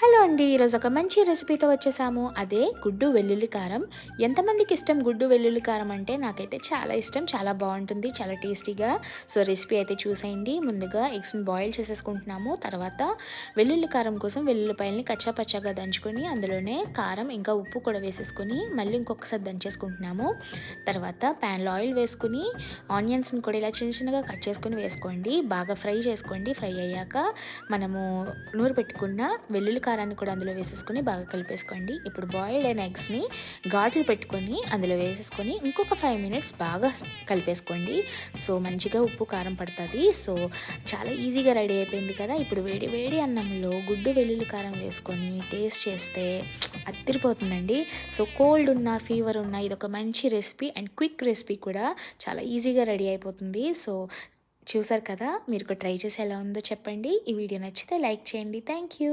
Hello అండి ఈరోజు ఒక మంచి రెసిపీతో వచ్చేసాము. అదే గుడ్డు వెల్లుల్లి కారం. ఎంతమందికి ఇష్టం గుడ్డు వెల్లుల్లి కారం అంటే? నాకైతే చాలా ఇష్టం చాలా బాగుంటుంది చాలా టేస్టీగా. సో రెసిపీ అయితే చూసేయండి. ముందుగా ఎగ్స్ని బాయిల్ చేసేసుకుంటున్నాము. తర్వాత వెల్లుల్లి కారం కోసం వెల్లుల్లిపాయలని కచ్చా పచ్చాగా దంచుకొని అందులోనే కారం ఇంకా ఉప్పు కూడా వేసేసుకొని మళ్ళీ ఇంకొకసారి దంచేసుకుంటున్నాము. తర్వాత ప్యాన్లో ఆయిల్ వేసుకుని ఆనియన్స్ని కూడా ఇలా చిన్న చిన్నగా కట్ చేసుకొని వేసుకోండి. బాగా ఫ్రై చేసుకోండి. ఫ్రై అయ్యాక మనము నూరు పెట్టుకున్న వెల్లుల్లి కారాన్ని కూడా అందులో వేసేసుకొని బాగా కలిపేసుకోండి. ఇప్పుడు బాయిల్డ్ అయిన ఎగ్స్ని ఘాట్లు పెట్టుకొని అందులో వేసేసుకొని ఇంకొక ఫైవ్ మినిట్స్ బాగా కలిపేసుకోండి. సో మంచిగా ఉప్పు కారం పడుతుంది. సో చాలా ఈజీగా రెడీ అయిపోయింది కదా. ఇప్పుడు వేడి వేడి అన్నంలో గుడ్డు వెల్లుల్లి కారం వేసుకొని టేస్ట్ చేస్తే అత్తిరిపోతుందండి సో కోల్డ్ ఉన్న ఫీవర్ ఉన్న ఇది ఒక మంచి రెసిపీ అండ్ క్విక్ రెసిపీ కూడా చాలా ఈజీగా రెడీ అయిపోతుంది. సో చూసారు కదా? మీరు ట్రై చేసి ఎలా ఉందో చెప్పండి. ఈ వీడియో నచ్చితే లైక్ చేయండి. Thank you